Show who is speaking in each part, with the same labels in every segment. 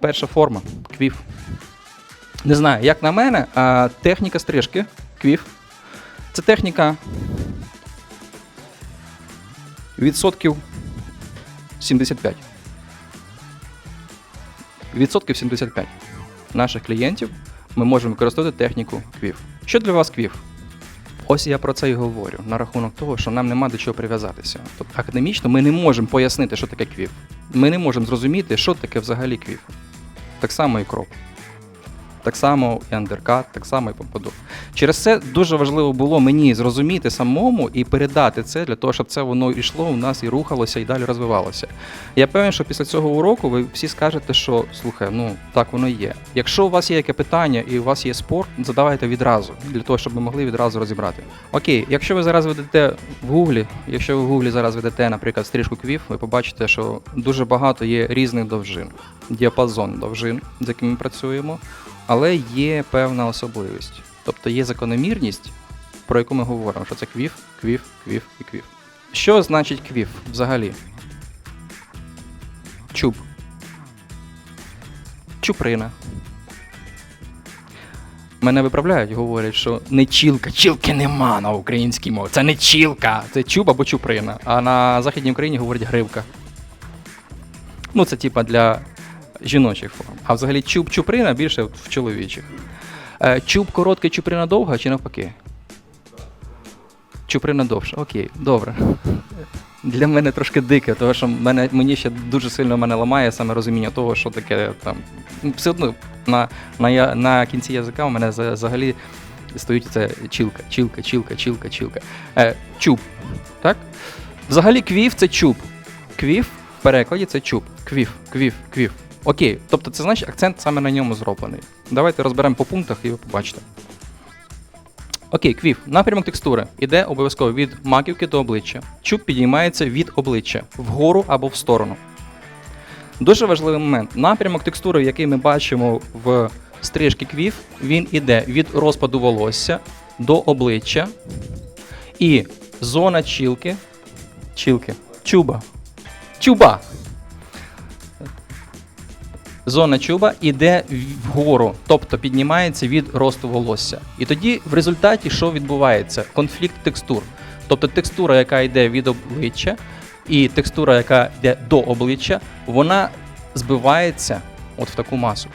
Speaker 1: Перша форма квіф. Не знаю, як на мене, а техніка стрижки квіф. Це техніка відсотків 75. Відсотків 75 наших клієнтів ми можемо використовувати техніку квіф. Що для вас квіф? Ось я про це і говорю на рахунок того, що нам нема до чого прив'язатися. Тобто академічно ми не можемо пояснити, що таке квіф. Ми не можемо зрозуміти, що таке взагалі квіф. Так само і кроп. Так само і андеркат, так само і помпадур. Через це дуже важливо було мені зрозуміти самому і передати це для того, щоб це воно йшло у нас і рухалося, і далі розвивалося. Я певен, що після цього уроку ви всі скажете, що слухай, ну так воно і є. Якщо у вас є яке питання і у вас є спор, задавайте відразу, для того, щоб ми могли відразу розібрати. Окей, якщо ви зараз ведете в Гуглі, якщо ви в Гуглі зараз ведете, наприклад, стрижку квів, ви побачите, що дуже багато є різних довжин, діапазон довжин, з якими ми працюємо, але є певна особливість. Тобто є закономірність, про яку ми говоримо, що це квіф, квіф, квіф і квіф. Що значить квіф взагалі? Чуб. Чуприна. Мене виправляють, говорять, що не чілка, чілки нема на українській мові. Це не чілка, це чуб або чуприна. А на Західній Україні говорять гривка. Ну, це типа для жіночих форм. А взагалі чуб чуприна більше в чоловічих. Е, Чуб короткий, чуприна довга чи навпаки? Чуприна довша. Окей, добре. Для мене трошки дике, тому що мене, мені ще дуже сильно мене ламає саме розуміння того, що таке там. Ну, Все одно на, на, на кінці язика у мене взагалі стоїть це чілка, чілка, чілка, чілка, чілка. Е, чуб. Так? Взагалі квів це чуб. Квів в перекладі це чуб. Квів, квів, квів. Окей, тобто це значить акцент саме на ньому зроблений. Давайте розберемо по пунктах і ви побачите. Окей, квів. Напрямок текстури іде обов'язково від маківки до обличчя. Чуб підіймається від обличчя вгору або в сторону. Дуже важливий момент. Напрямок текстури, який ми бачимо в стрижці квів, він іде від розпаду волосся до обличчя. І зона чілки. Чілки. Чуба. Чуба. Зона чуба іде вгору, тобто піднімається від росту волосся. І тоді в результаті що відбувається? Конфлікт текстур. Тобто текстура, яка йде від обличчя, і текстура, яка йде до обличчя, вона збивається от в таку масу.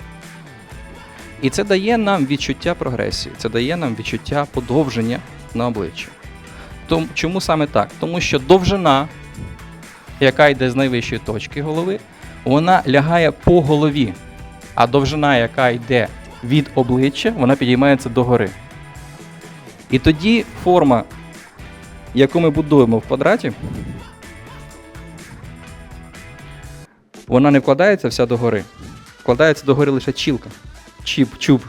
Speaker 1: І це дає нам відчуття прогресії, це дає нам відчуття подовження на обличчі. Тому, чому саме так? Тому що довжина, яка йде з найвищої точки голови, вона лягає по голові, а довжина, яка йде від обличчя, вона підіймається догори. І тоді форма, яку ми будуємо в квадраті, вона не вкладається вся догори. Вкладається догори лише чілка. Чіп, чуб.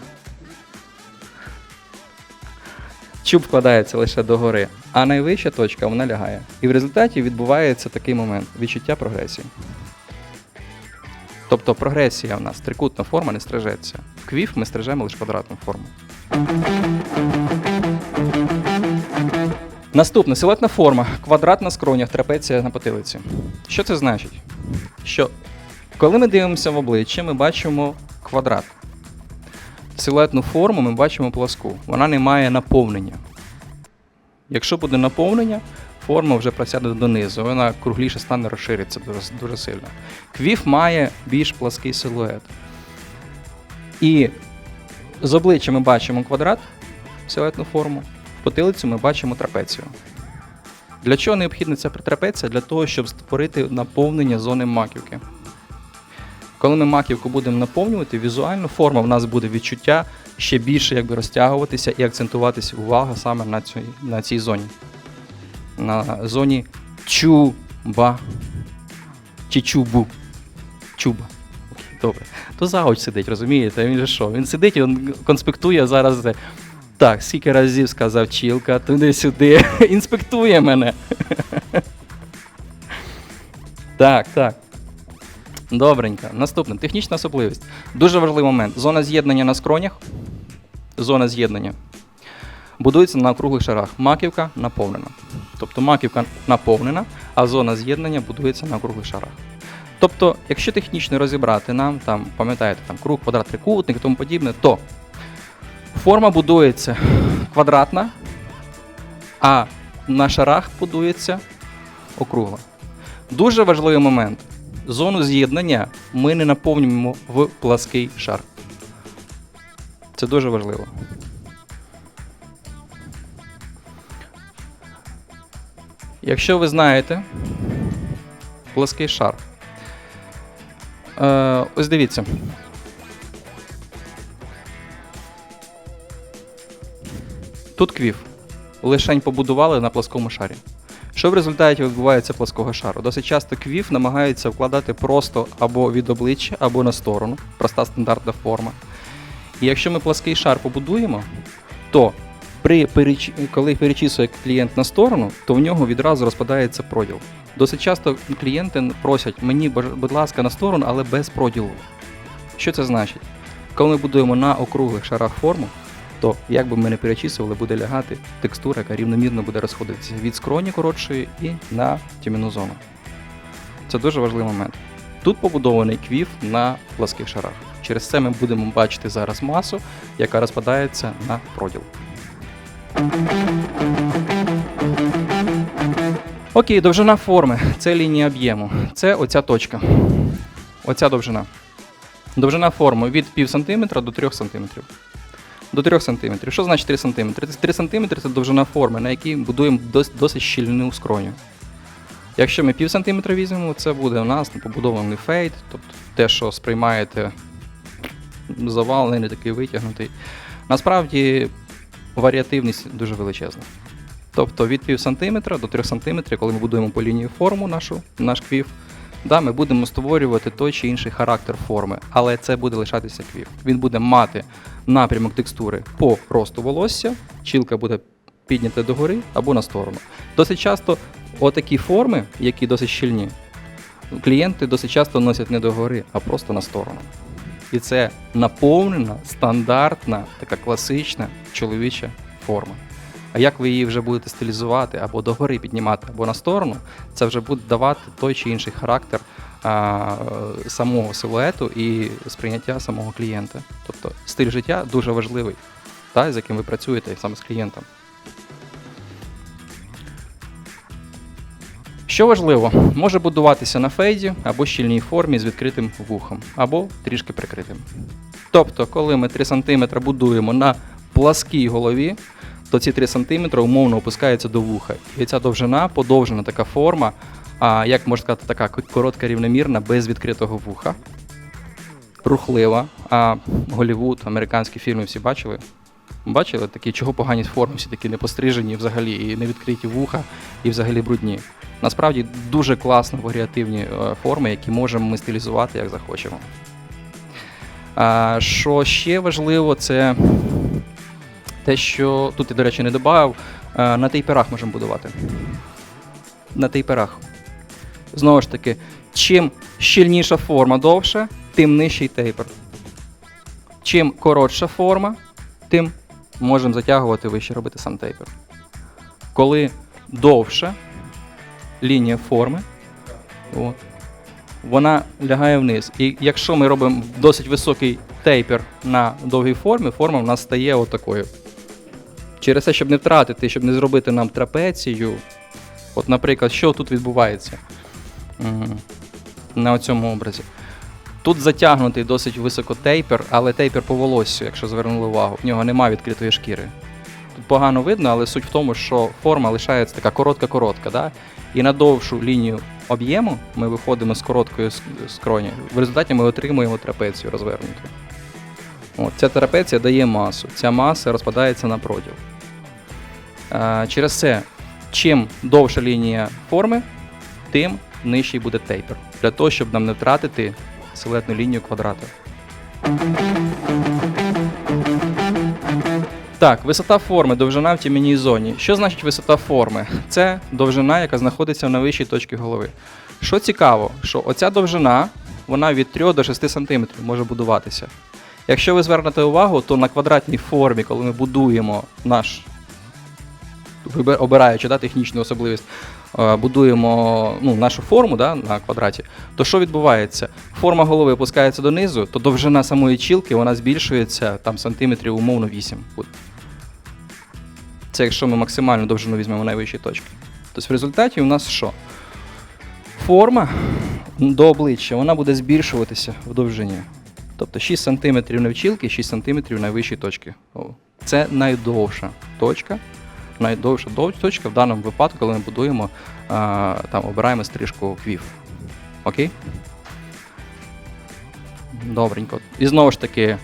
Speaker 1: Чуб вкладається лише догори, а найвища точка вона лягає. І в результаті відбувається такий момент відчуття прогресії. Тобто прогресія в нас трикутна форма не стрижеться. Квіф ми стрижемо лише квадратну форму. Наступне силуетна форма. Квадрат на скронях, трапеція на потилиці. Що це значить? Що коли ми дивимося в обличчя, ми бачимо квадрат. Силуетну форму ми бачимо пласку. Вона не має наповнення. Якщо буде наповнення, форма вже просяде донизу, вона кругліше стане розшириться дуже, дуже сильно. Квіф має більш плаский силует. І з обличчя ми бачимо квадрат, силуетну форму, в потилицю ми бачимо трапецію. Для чого необхідна ця трапеція? Для того, щоб створити наповнення зони маківки. Коли ми маківку будемо наповнювати, візуально форма в нас буде відчуття ще більше якби розтягуватися і акцентуватися увага саме на цій, на цій зоні. На зоні чуба. Чи чубу. Чуба. Добре. То завуч сидить, розумієте? Він же що? Він сидить і він конспектує зараз. Так, скільки разів сказав чілка, туди-сюди. Інспектує мене. так, так. Добренько. Наступне. Технічна особливість. Дуже важливий момент. Зона з'єднання на скронях. Зона з'єднання. Будується на округлих шарах. Маківка наповнена. Тобто маківка наповнена, а зона з'єднання будується на округлих шарах. Тобто, якщо технічно розібрати нам, там, пам'ятаєте, там круг, квадрат, трикутник і тому подібне, то форма будується квадратна, а на шарах будується округла. Дуже важливий момент. Зону з'єднання ми не наповнюємо в плаский шар. Це дуже важливо. Якщо ви знаєте плаский шар. Е, ось дивіться. Тут квів. Лишень побудували на пласкому шарі. Що в результаті відбувається плоского шару? Досить часто квів намагається вкладати просто або від обличчя, або на сторону. Проста стандартна форма. І якщо ми плаский шар побудуємо, то при переч... коли перечісує клієнт на сторону, то в нього відразу розпадається проділ. Досить часто клієнти просять мені, будь ласка, на сторону, але без проділу. Що це значить? Коли ми будуємо на округлих шарах форму, то як би ми не перечісували, буде лягати текстура, яка рівномірно буде розходитися від скроні коротшої і на тім'яну зону. Це дуже важливий момент. Тут побудований квів на пласких шарах. Через це ми будемо бачити зараз масу, яка розпадається на проділ. Окей, довжина форми це лінія об'єму. Це оця точка. Оця довжина. Довжина форми від пів сантиметра до 3 сантиметрів. До 3 сантиметрів. Що значить 3 сантиметри? 3 сантиметри це довжина форми, на якій будуємо дос- досить щільну скроню. Якщо ми пів сантиметра візьмемо, це буде у нас побудований фейд, тобто те, що сприймаєте завалений, не такий витягнутий. Насправді варіативність дуже величезна. Тобто від пів сантиметра до 3 сантиметрів, коли ми будуємо по лінії форму нашу, наш квів, да, ми будемо створювати той чи інший характер форми, але це буде лишатися квів. Він буде мати напрямок текстури по росту волосся, чілка буде піднята догори або на сторону. Досить часто отакі форми, які досить щільні, клієнти досить часто носять не догори, а просто на сторону. І це наповнена, стандартна, така класична чоловіча форма. А як ви її вже будете стилізувати або догори піднімати, або на сторону, це вже буде давати той чи інший характер а, самого силуету і сприйняття самого клієнта. Тобто стиль життя дуже важливий, та, з яким ви працюєте саме з клієнтом. Що важливо, може будуватися на фейді або щільній формі з відкритим вухом, або трішки прикритим. Тобто, коли ми 3 см будуємо на пласкій голові, то ці 3 см умовно опускаються до вуха. І ця довжина, подовжена така форма, а, як можна сказати, така коротка рівномірна, без відкритого вуха, рухлива. А Голівуд, американські фільми всі бачили? Бачили такі, чого погані форми, всі такі не пострижені взагалі, і не відкриті вуха, і взагалі брудні. Насправді дуже класно варіативні е, форми, які можемо ми стилізувати як захочемо. Що ще важливо, це те, що тут я, до речі, не додав, е, на тейперах можемо будувати. На тейперах. Знову ж таки, чим щільніша форма довше, тим нижчий тейпер. Чим коротша форма, тим можемо затягувати вище робити сам тейпер. Коли довше лінія форми, от, вона лягає вниз. І якщо ми робимо досить високий тейпер на довгій формі, форма в нас стає отакою. Через те, щоб не втратити, щоб не зробити нам трапецію. От, наприклад, що тут відбувається на цьому образі. Тут затягнутий досить високо тейпер, але тейпер по волоссю, якщо звернули увагу, в нього немає відкритої шкіри. Погано видно, але суть в тому, що форма лишається така коротка-коротка. Да? І на довшу лінію об'єму ми виходимо з короткої скроні. В результаті ми отримуємо трапецію розвернуту. От, ця трапеція дає масу. Ця маса розпадається на проділ. А, через це, чим довша лінія форми, тим нижчий буде тейпер. Для того, щоб нам не втратити силуетну лінію квадрата. Так, висота форми, довжина в тім'яній зоні. Що значить висота форми? Це довжина, яка знаходиться на вищій точці голови. Що цікаво, що оця довжина, вона від 3 до 6 см може будуватися. Якщо ви звернете увагу, то на квадратній формі, коли ми будуємо наш обираючи да, технічну особливість, е, будуємо ну, нашу форму да, на квадраті, то що відбувається? Форма голови опускається донизу, то довжина самої чілки вона збільшується там сантиметрів умовно 8 буде. Це якщо ми максимальну довжину візьмемо найвищої точки. Тобто в результаті у нас що? Форма до обличчя вона буде збільшуватися в довжині. Тобто 6 см на вчілки, 6 см найвищої точки. Це найдовша точка. Найдовша точка в даному випадку, коли ми будуємо, а, там, обираємо стрижку квів. Окей? Добренько. І знову ж таки,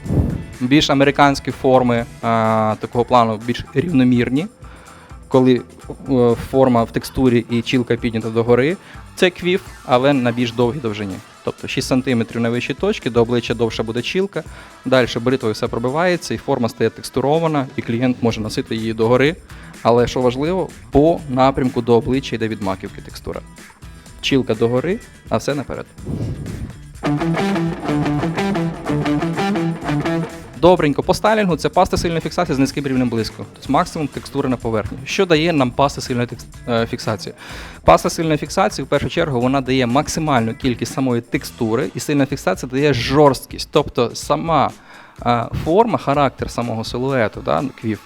Speaker 1: більш американські форми а, такого плану більш рівномірні, коли е, форма в текстурі і чілка піднята догори, це квів, але на більш довгій довжині. Тобто 6 см на вищій точці, до обличчя довша буде чілка, далі бритвою все пробивається, і форма стає текстурована, і клієнт може носити її догори. Але що важливо, по напрямку до обличчя йде від маківки текстура. Чілка догори, а все наперед. Добренько, по стайлінгу це паста сильної фіксації з низьким рівнем блиску. Тобто максимум текстури на поверхні. Що дає нам паста сильної е, фіксації? Паста сильної фіксації, в першу чергу, вона дає максимальну кількість самої текстури, і сильна фіксація дає жорсткість. Тобто сама е, форма, характер самого силуету, да, квів,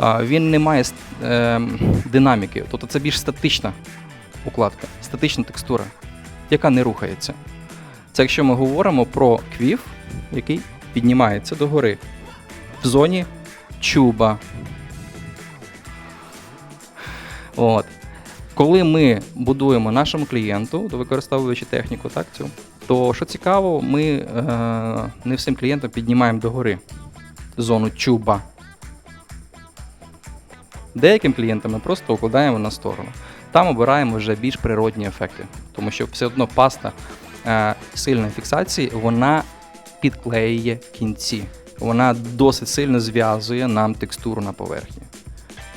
Speaker 1: е, він не має динаміки. Тобто це більш статична укладка, статична текстура, яка не рухається. Це якщо ми говоримо про квів, який піднімається догори в зоні чуба. От. Коли ми будуємо нашому клієнту, використовуючи техніку, так, цю, то що цікаво, ми е, не всім клієнтам піднімаємо догори зону чуба. Деяким клієнтам ми просто укладаємо на сторону. Там обираємо вже більш природні ефекти, тому що все одно паста е, сильної фіксації вона підклеює кінці. Вона досить сильно зв'язує нам текстуру на поверхні.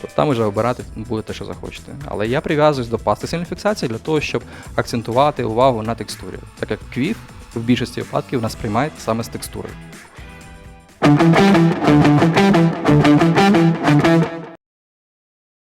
Speaker 1: Тобто там вже обирати будете, що захочете. Але я прив'язуюсь до пасти сильної фіксації для того, щоб акцентувати увагу на текстурі. Так як квіф в більшості випадків нас приймає саме з текстури.